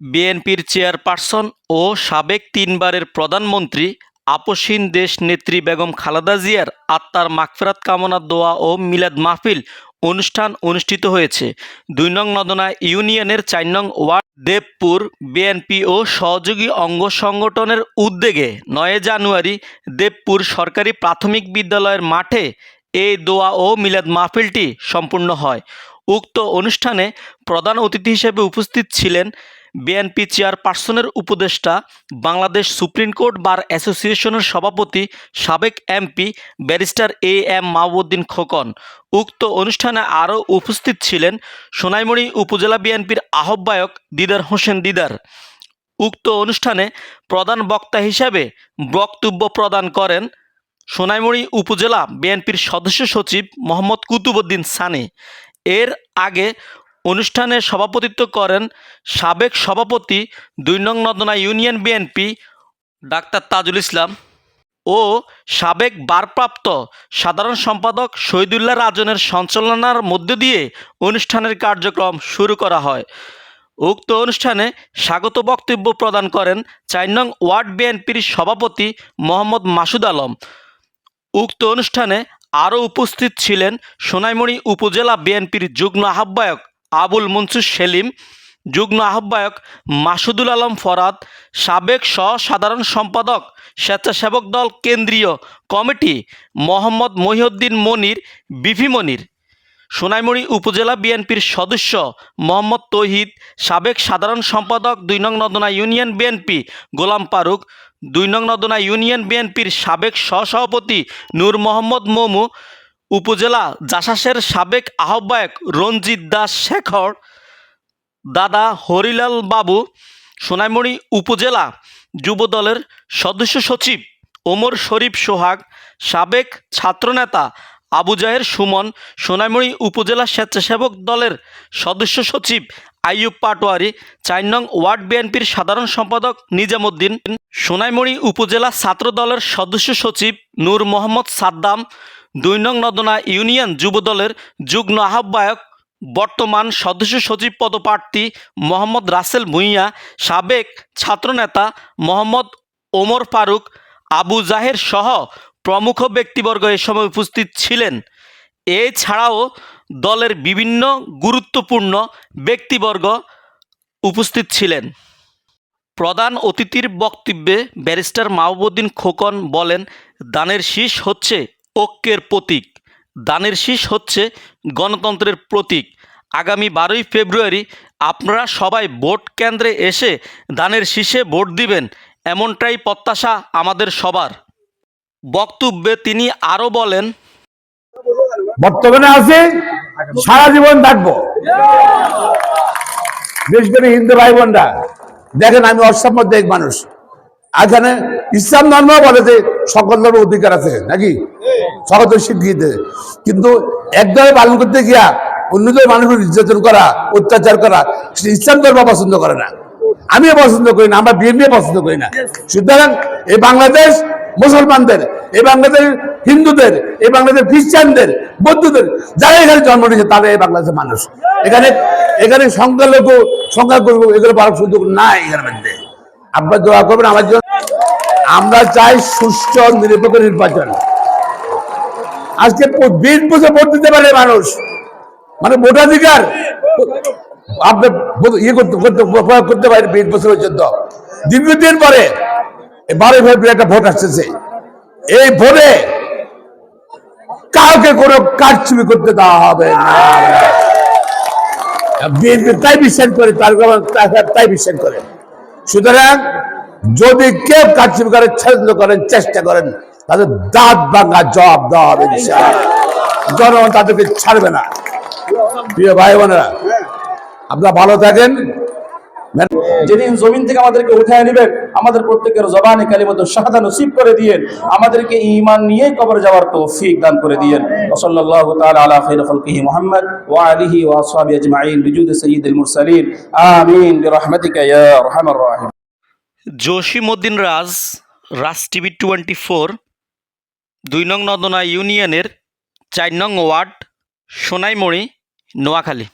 বিএনপির চেয়ারপারসন ও সাবেক তিনবারের প্রধানমন্ত্রী আপসহীন দেশ নেত্রী বেগম খালেদা জিয়ার আত্মার মাগফেরাত কামনা, দোয়া ও মিলাদ মাহফিল অনুষ্ঠান অনুষ্ঠিত হয়েছে। দুই নং নদনা ইউনিয়নের চার নং ওয়ার্ড দেবপুর বিএনপি ও সহযোগী অঙ্গ সংগঠনের উদ্যোগে নয় জানুয়ারি দেবপুর সরকারি প্রাথমিক বিদ্যালয়ের মাঠে এই দোয়া ও মিলাদ মাহফিলটি সম্পূর্ণ হয়। উক্ত অনুষ্ঠানে প্রধান অতিথি হিসেবে উপস্থিত ছিলেন বিএনপি চেয়ারপারসনের উপদেষ্টা, বাংলাদেশ সুপ্রিম কোর্ট বার অ্যাসোসিয়েশনের সভাপতি, সাবেক MP barrister A M Mahbuddin Khokon. উক্ত অনুষ্ঠানে আরও উপস্থিত ছিলেন সোনাইমুড়ি উপজেলা বিএনপির আহ্বায়ক দিদার হোসেন দিদার। উক্ত অনুষ্ঠানে প্রধান বক্তা হিসাবে বক্তব্য প্রদান করেন সোনাইমুড়ি উপজেলা বিএনপির সদস্য সচিব মোহাম্মদ কুতুবুদ্দিন সানি। এর আগে অনুষ্ঠানে সভাপতিত্ব করেন সাবেক সভাপতি দুই নং Nodna union BNP doctor Tajul Islam ও সাবেক বারপ্রাপ্ত সাধারণ সম্পাদক শহীদুল্লাহ রাজনের সঞ্চালনার মধ্য দিয়ে অনুষ্ঠানের কার্যক্রম শুরু করা হয়। উক্ত অনুষ্ঠানে স্বাগত বক্তব্য প্রদান করেন চার নং ওয়ার্ড বিএনপির সভাপতি মোহাম্মদ মাসুদ আলম। উক্ত অনুষ্ঠানে আরও উপস্থিত ছিলেন সোনাইমুড়ি উপজেলা বিএনপির যুগ্ম আহ্বায়ক আবুল সেলিম, যুগ্ম আহ্বায়ক মাসুদুল আলম ফরাদ, সাবেক সহ সাধারণ সম্পাদক স্বেচ্ছাসেবক দল কেন্দ্রীয় কমিটি মোহাম্মদ মহিউদ্দিন মনির বিভি মনির। সোনাইমুড়ি উপজেলা বিএনপির সদস্য মোহাম্মদ তৌহিদ, সাবেক সাধারণ সম্পাদক দুই নং নদনা ইউনিয়ন বিএনপি গোলাম ফারুক, দুই নং নদনা ইউনিয়ন বিএনপির সাবেক সহসভাপতি নূর মোহাম্মদ মমু উপজেলা জাসাসের সাবেক আহ্বায়ক রঞ্জিত দাস শেখর, দাদা হরিলাল বাবু, সোনাইমুড়ি উপজেলা যুবদলের সদস্য সচিব ওমর শরীফ সোহাগ, সাবেক ছাত্রনেতা আবু জাহের সুমন, সোনাইমুড়ি উপজেলা স্বেচ্ছাসেবক দলের সদস্য সচিব আইয়ুব পাটোয়ারি, চার নং ওয়ার্ড বিএনপির সাধারণ সম্পাদক নিজামুদ্দিন, সোনাইমুড়ি উপজেলা ছাত্র দলের সদস্য সচিব নূর মোহাম্মদ সাদ্দাম দুই নং নদনা ইউনিয়ন যুবদলের যুগ্ম আহ্বায়ক বর্তমান সদস্য সচিব পদপ্রার্থী মোহাম্মদ রাসেল ভুঁইয়া, সাবেক ছাত্রনেতা মোহাম্মদ ওমর ফারুক, আবু জাহের সহ প্রমুখ ব্যক্তিবর্গ এ সময় উপস্থিত ছিলেন। এছাড়াও দলের বিভিন্ন গুরুত্বপূর্ণ ব্যক্তিবর্গ উপস্থিত ছিলেন। প্রধান অতিথির বক্তব্যে ব্যারিস্টার মাহবুদ্দিন খোকন বলেন, দানের শীষ হচ্ছে ঐক্যের প্রতীক। দানের শীষ হচ্ছে গণতন্ত্রের প্রতীক। আগামী বারোই ফেব্রুয়ারি আপনারা সবাই ভোট কেন্দ্রে এসে দানের শীষে ভোট দিবেন, এমনটাই প্রত্যাশা আমাদের সবার। বক্তব্যে তিনি আরও বলেন বর্তমানে আছে সারা জীবন থাকব। বিশেষ করে হিন্দু ভাই বোনরা, দেখেন আমি অসাম্যত এক মানুষ। এখানে ইসলাম ধর্ম বলে যে সকল ধর্ম অধিকার আছে, নাকি? সকল স্বীকৃতি কিন্তু একদমে পালন করতে গিয়া অন্যদের মানুষের নির্যাতন করা, অত্যাচার করা সেটা ইসলাম ধর্ম পছন্দ করে না। আমিও পছন্দ করি না, আমরা বিএনপি পছন্দ করি না। সুতরাং এই বাংলাদেশ মুসলমানদের, এই বাংলাদেশ হিন্দুদের, এই বাংলাদেশ খ্রিস্টানদের, বৌদ্ধদের, যারা এখানে জন্ম নিয়েছে তারা এই বাংলাদেশের মানুষ। এখানে এখানে সংখ্যালঘু সংখ্যালঘু এগুলো পাওয়ার সুযোগ নাই এখানে মধ্যে। আপনার দোয়া করবেন আমার জন্য। আমরা চাই সুষ্ঠু, নিরপেক্ষ নির্বাচন। আজকে বিশ বছর ভোট দিতে পারে মানুষ। মানে ভোটাধিকার ইয়ে একটা ভোট এই ভোটে কাউকে কারচুপি করতে দেওয়া হবে না। তাই বিশ্বাস করে তার তাই বিশ্বাস করে সুতরাং যদি কেউ কারচুপি করে, ছেদ করেন, চেষ্টা করেন, তাদের দাঁত ভাঙা জবাব দেওয়া হবে। জনগণ তাদেরকে ছাড়বে না প্রিয় ভাই বোনেরা, আপনারা ভালো থাকেন যেদিন জমিন থেকে আমাদেরকে উঠায় নেবেন আমাদের প্রত্যেকের জবানে কালিমত শাহাদা নসিব করে দিয়েন। আমাদেরকে ইমান নিয়ে কবর যাওয়ার তৌফিক দান করে দিয়েন। সাল্লাল্লাহু তাআলা আলা খাইর খালকিহি মুহাম্মদ ওয়া আলিহি ওয়া আসহাবিহি আজমাইন। বিজুদ সাইয়্যিদুল মুরসালিন। আমিন। বিরহমাতিকা ইয়া আরহামার রাহিম Jasimuddin Raj Raj TV twenty four দুই নং নদনা ইউনিয়নের চার নং ওয়ার্ড সোনাইমুড়ি নোয়াখালী।